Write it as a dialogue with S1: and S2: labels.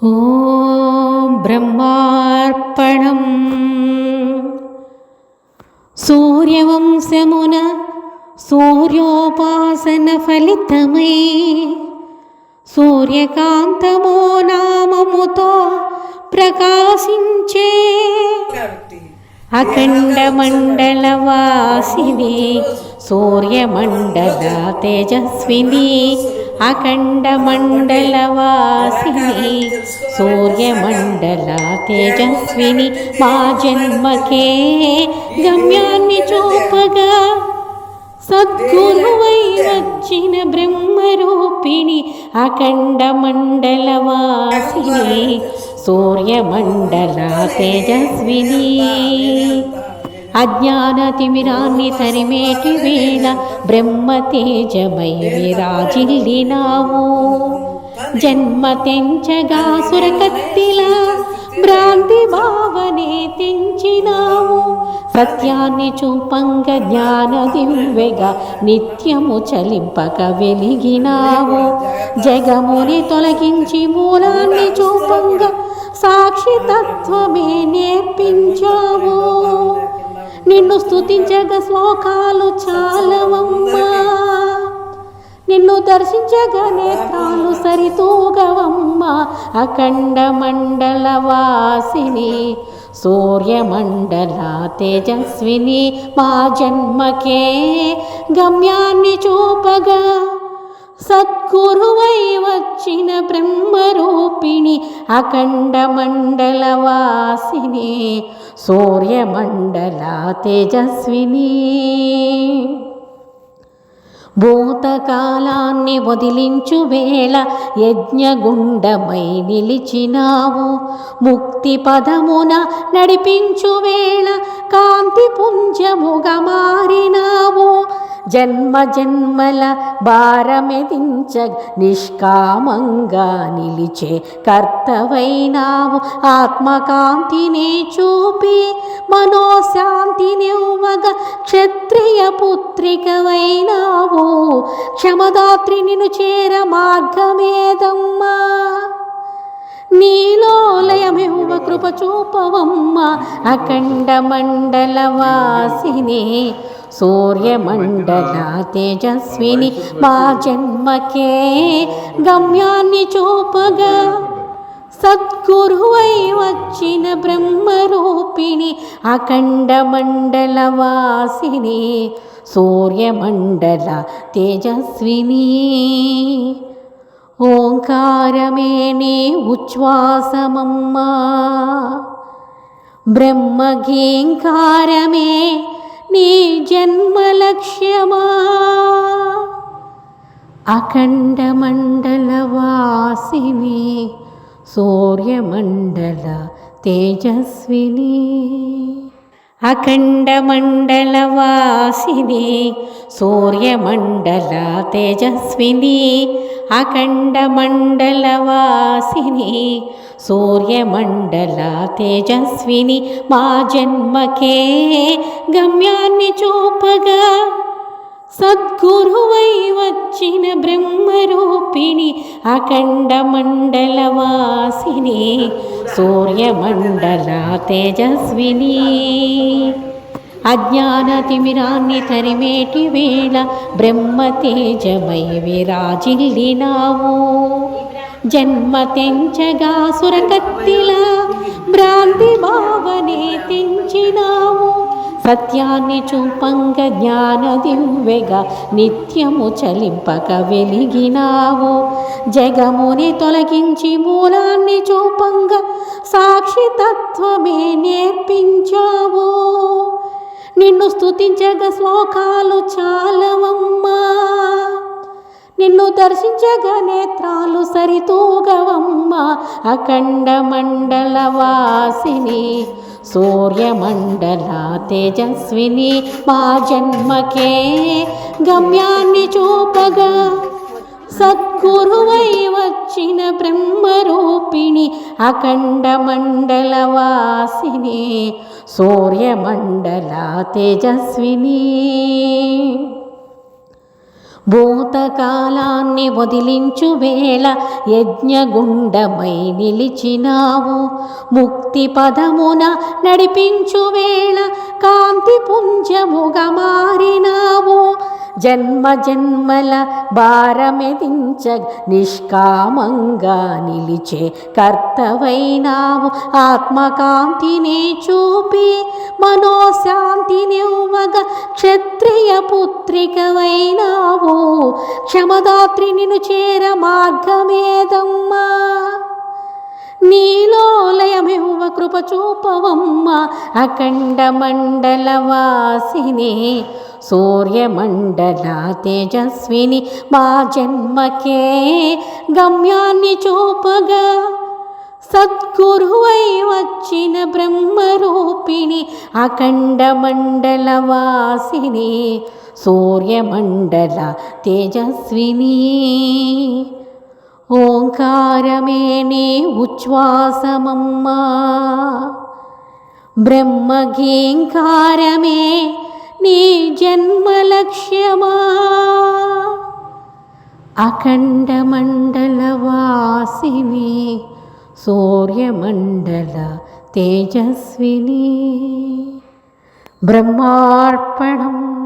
S1: ॐ ब्रह्मार्पणम् సూర్యవంశమున సూర్యోపాసనఫలితమై సూర్యకాంతమో నామముతో ప్రకాశించే అఖండ మండలవాసిని సూర్యమండల తేజస్విని అఖండ మండలవాసిని సూర్యమండల తేజస్విని మా జన్మకే గమ్యాన్ని చూపగా. సద్గురువై వచ్చిన బ్రహ్మరూపిణి అఖండ మండలవాసిని సూర్యమండల తేజస్విని. అజ్ఞానతిమిరాన్ని తరిమేటి వేళ బ్రహ్మ తేజమై విరాజిల్లినావు జన్మ తెంచగా సురకత్తిలా భ్రాంతి భావనే తెంచినావు. సత్యాన్ని చూపంగ జ్ఞాన దివ్వెగా నిత్యము చలింపక వెలిగినావు. జగముని తొలగించి మూలాన్ని చూపంగ సాక్షి తత్వమే నేర్పించావు. నిన్ను స్తుతించగ శ్లోకాలు చాలవమ్మా. నిన్ను దర్శించగ నేత్రాలు సరితూగవమ్మా. అఖండ మండల వాసిని సూర్యమండల తేజస్విని మా జన్మకే గమ్యాన్ని చూపగా. సద్గురువై వచ్చిన బ్రహ్మరూపిణి అఖండ మండల వాసిని సూర్యమండల తేజస్విని. భూతకాలాన్ని వదిలించు వేళ యజ్ఞగుండమై నిలిచినావు. ముక్తి పదమున నడిపించు వేళ కాంతి పుంజముగా మారినావు. జన్మ జన్మల భారమెదించ నిష్కామంగా నిలిచే కర్తవైనావు. ఆత్మకాంతిని చూపి మనోశాంతినివ్వగా క్షత్రియ పుత్రికవైనావు. క్షమదాత్రి నిను చేర మార్గమేదమ్మా? నీలో లయమివ్వ కృప చూపవమ్మ. అఖండ మండల వాసిని సూర్యమండలా తేజస్విని మా జన్మకే గమ్యాన్ని చూపగా. సద్గురువై వచ్చిన బ్రహ్మరూపిణి అఖండ మండల వాసిని సూర్యమండల తేజస్విని. ఓంకారమే నీ ఉచ్ఛ్వాసమమ్మా. బ్రహ్మగీంకారమే నీ జన్మలక్ష్యమా? అఖండ మండల వాసిని సూర్యమండల తేజస్విని. అఖండ మండల వాసిని సూర్యమండల తేజస్విని. అఖండ మండల వాసిని సూర్యమండల తేజస్విని మా జన్మకే గమ్యాన్ని చూపగా. సద్గురువై వచ్చిన బ్రహ్మరూపిణి అఖండ మండల వాసిని సూర్యమండల తేజస్విని. అజ్ఞాన తిమిరాన్ని తరిమేటి వేళ బ్రహ్మ తేజమై విరాజిల్లినావు. జన్మ తెంచగా సురకత్తిలా భ్రాంతి భావనే తెంచినావు సత్యాన్ని చూపంగ జ్ఞాన దివ్వెగా నిత్యము చలింపక వెలిగినావు. జగముని తొలగించి మూలాన్ని చూపంగ సాక్షి తత్వమే నేర్పించావు. నిన్ను స్తుతించగ శ్లోకాలు చాలా దర్శించగ నేత్రాలు సరితూగవమ్మ అఖండ మండల వాసిని సూర్యమండల తేజస్విని మా జన్మకే గమ్యాన్ని చూపగా. సద్గురువై వచ్చిన బ్రహ్మరూపిణి అఖండ మండల వాసిని సూర్యమండల తేజస్విని. భూతకాలాన్ని వదిలించు వేళ యజ్ఞగుండమై నిలిచినావు. ముక్తి పదమున నడిపించు వేళ కాంతి పుంజముగా మారినావు. జన్మ జన్మల భారమెదించ నిష్కామంగా నిలిచే కర్తవైనావు. ఆత్మకాంతిని చూపి మనోశాంతినివ్వగా క్షత్రియ పుత్రికవైనావు. క్షమదాత్రి నిను చేర మార్గమేదమ్మా. నీలోలయమివ్వ కృప చూపవమ్మ అఖండ మండల వాసిని సూర్యమండల తేజస్విని మా జన్మకే గమ్యాన్ని చూపగా. సద్గురువై వచ్చిన బ్రహ్మరూపిణి అఖండ మండల వాసిని సూర్యమండల తేజస్విని. ओङ्कारमेणे उच्छ्वासमम्मा। निज्वासमम्मा नी जन्मलक्ष्यमा। निजन्मलक्ष्यमा अखण्डमण्डलवासिनि सूर्यमण्डल तेजस्विनी। ब्रह्मार्पणम्